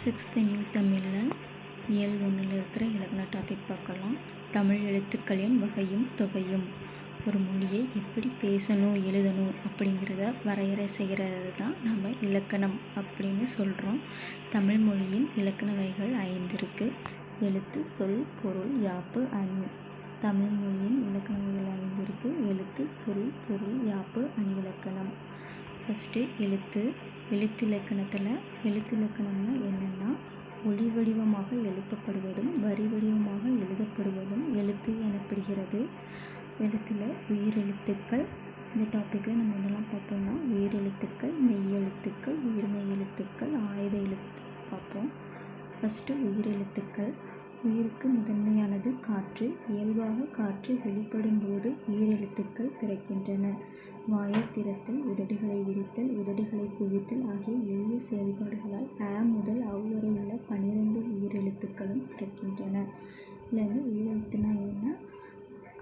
Sixth new தமிழில் இயல் ஒன்றில் இருக்கிற இலக்கண டாபிக் பார்க்கலாம். தமிழ் எழுத்துக்களின் வகையும் தொகையும். ஒரு மொழியை எப்படி பேசணும் எழுதணும் அப்படிங்கிறத வரையறை செய்கிறது தான் நம்ம இலக்கணம் அப்படின்னு சொல்கிறோம் தமிழ் மொழியின் இலக்கண வகைகள் ஐந்து இருக்குது எழுத்து சொல் பொருள் யாப்பு அணி. தமிழ் மொழியின் இலக்கண வகைகள் ஐந்து இருக்குது எழுத்து சொல் பொருள் யாப்பு அணி இலக்கணம் ஃபஸ்ட்டு எழுத்து எழுத்திலக்கணத்தில் எழுத்திலக்கணம்னா என்னென்னா ஒளி வடிவமாக எழுப்பப்படுவதும் வரி வடிவமாக எழுதப்படுவதும் எழுத்து எனப்படுகிறது. எழுத்தில் உயிரெழுத்துக்கள். இந்த டாப்பிக்கில் நம்ம என்னெல்லாம் பார்த்தோம்னா உயிரெழுத்துக்கள் மெய்யெழுத்துக்கள் உயிர்மெய் எழுத்துக்கள் ஆயுத எழுத்து பார்ப்போம். ஃபஸ்ட்டு உயிரெழுத்துக்கள். உயிருக்கு முதன்மையானது காற்று. இயல்பாக காற்று வெளிப்படும் போது உயிரெழுத்துக்கள் பிறக்கின்றன. வாயை திறத்தல் உதடுகளை விரித்தல் உதடுகளை குவித்தல் ஆகிய எளிய செயல்பாடுகளால் அ முதல் அவ் வரை உள்ள பன்னிரண்டு உயிரெழுத்துக்களும் பிறக்கின்றன. இல்லை உயிரெழுத்துனா என்ன?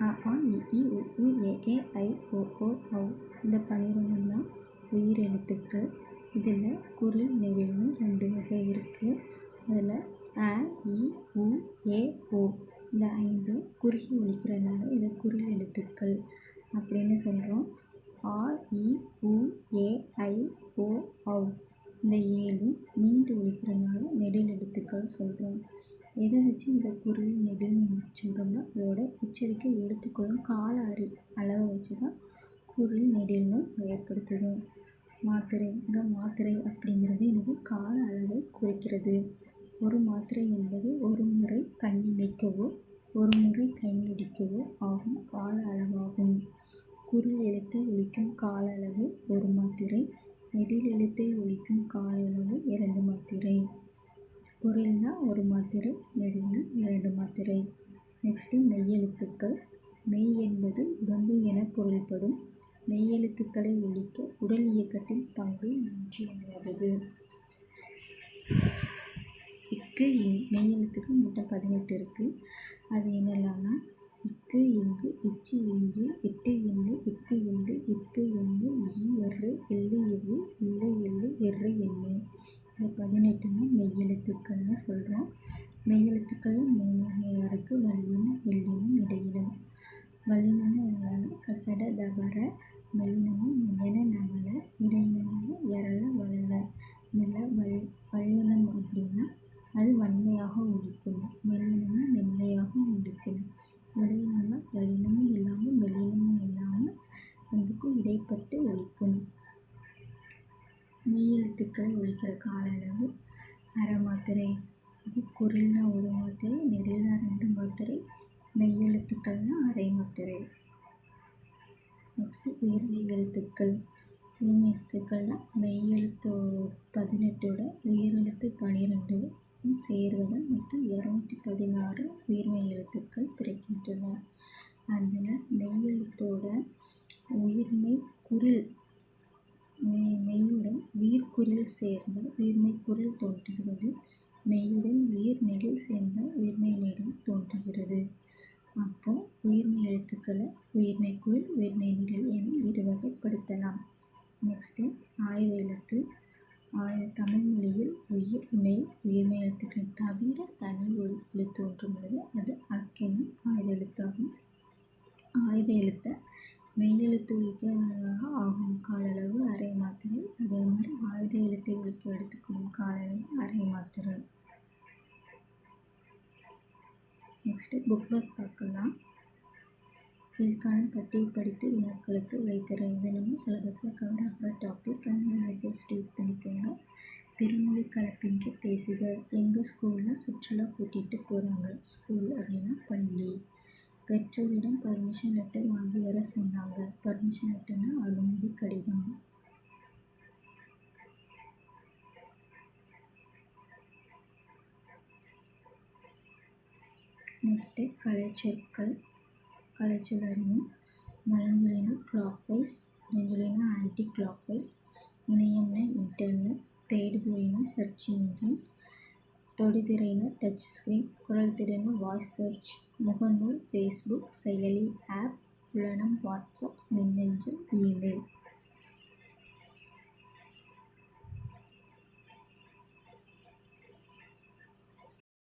அ ஆ இ ஈ உ ஊ ஏ ஏ ஐ ஓ ஓ ஔ. இந்த பன்னிரெண்டும் தான் உயிரெழுத்துக்கள். இதில் குரில் நெடில்னு ரெண்டு வகை இருக்குது அதில் அ இ உ ஏ ஓ. இந்த ஐந்தும் குறுகி ஒலிக்கிறனால இதை குரில் எழுத்துக்கள் அப்படின்னு சொல்கிறோம் ஆ இ உ ஏ ஐ ஓ ஔ. இந்த ஏழும் நீண்டு ஒலிக்கிறனால நெடில் எழுத்துக்கள் சொல்கிறோம் எதை வச்சு இந்த குரில் நெடில்னு சொல்கிறோம்னா இதோட உச்சரிக்கை எழுத்துக்களும் கால அறி அளவை வச்சு தான் குரில் நெடில்னு ஏற்படுத்துகிறோம் மாத்திரை இங்கே மாத்திரை அப்படிங்கிறது எனது கால அளவை குறிக்கிறது. ஒரு மாத்திரை என்பது ஒரு முறை கண்ணிமைக்கவோ ஒரு முறை கை ஆகும் கால அளவாகும். குரில் எழுத்தை ஒலிக்கும் கால அளவு ஒரு மாத்திரை நெடில் எழுத்தை ஒலிக்கும் கால அளவு இரண்டு மாத்திரை. குரல்னா ஒரு மாத்திரை நெடில்னா இரண்டு மாத்திரை. நெக்ஸ்ட்டு மெய்யெழுத்துக்கள் மெய் என்பது உடம்பு என பொருள்படும். மெய்யெழுத்துக்களை ஒலிக்க உடல் இயக்கத்தின் பங்கு இன்றியமையாதது இக்கு இங் எழுத்துக்கு மொத்தம் பதினெட்டு இருக்குது அது என்னெல்லாம்னா இக்கு இங்கு இச்சு இஞ்சு இட்டு எண்ணு இத்து இங்கு இப்பு எண்ணு இ எரு எள்ளு எவ்வு இல்லு எள்ளு எரு எண்ணு இந்த பதினெட்டுமே மெய்யெழுத்துக்கள்னு சொல்கிறோம் மெய்யெழுத்துக்கள் மூணு வகையாக இருக்குது வல்லினம் மெல்லினம் இடையினம் வல்லினம்னு என்னென்னா கசட தவற மெல்லினமும் நெஞ்சன நவல ரெண்டுக்கும் இடைப்பட்டு ஒலிக்கும் மெய்யெழுத்துக்களை ஒலிக்கிற கால அளவு அரை மாத்திரை இது ஒரு மாத்திரை நெடில்னா ரெண்டு மாத்திரை மெய்யெழுத்துக்கள்னா அரை மாத்திரை. நெக்ஸ்ட்டு உயிர்மெய் எழுத்துக்கள் உயிர்மெய் எழுத்துக்கள்னா மெய்யெழுத்து பதினெட்டோட உயிரெழுத்து பனிரெண்டு. சேர்வதால் மொத்தம் இரநூத்தி பதினாறு உயிர்மெய் எழுத்துக்கள் பிறக்கின்றன. அதனால் மெய்யெழுத்தோட உயிர்மெய் குரில் மெய் மெய்யுடன் உயிர்க்குறில் சேர்ந்தால் உயிர்மெய்க்குரல் தோன்றுகிறது. மெய்யுடன் உயிர் நெடில் சேர்ந்தால் உயிர்மெய் நிறம் தோன்றுகிறது. அப்போ உயிர்மெய் எழுத்துக்களை உயிர்மை குரில் உயிர்மெய் நெடில் என இரு வகைப்படுத்தலாம். நெக்ஸ்ட்டு ஆயுத எழுத்து. ஆயுத தமிழ் மொழியில் உயிர் மெய் உயிர்மெய் எழுத்துக்களை தவிர தனி ஒளி எழுத்து ஒன்று அது அக்கெனும் ஆயுத எழுத்தாகும். ஆயுத எழுத்தை மெய் எழுத்து ஆகும் கால அளவு அரை மாத்திரை அதே மாதிரி ஆயுத எடுத்துக்கணும். காலையில் அரை மாத்திரை. நெக்ஸ்ட்டு புக் பேக் பார்க்கலாம். கீழ்காணும் பத்தியை படித்து வினாக்களுக்கு விடைத்தர இது நம்ம சிலபஸில் கவர் ஆகிற டாபிக் அதனால் ஜஸ்ட் ரீட் பண்ணிக்கோங்க. பெருமொழி கலப்பின்றி பேசுக. எங்கள் ஸ்கூலில் சுற்றுலா கூட்டிகிட்டு போகிறாங்க ஸ்கூல் அப்படின்னா பள்ளி. பெற்றோரிடம் பர்மிஷன் லெட்டர் வாங்கி வர சொன்னாங்க. பர்மிஷன் லெட்டர்னால் அனுமதி கடிதம். நெக்ஸ்ட்டு கலைச்சொற்கள் கலைச்சொல் அறிவும் மலஞ்சொல்லினா கிளாக் வைஸ் நெஞ்சொல்லினா ஆன்டி கிளாக் வைஸ் இணையம்னா இன்டர்நெட் தேடுபொறினா சர்ச் இன்ஜின் தொடுதிரைனா டச் ஸ்க்ரீன் குரல் திரைனா வாய்ஸ் சர்ச் முகநூல் ஃபேஸ்புக் செயலி ஆப் புலனம் வாட்ஸ்அப் மின்னஞ்சல் இமெயில்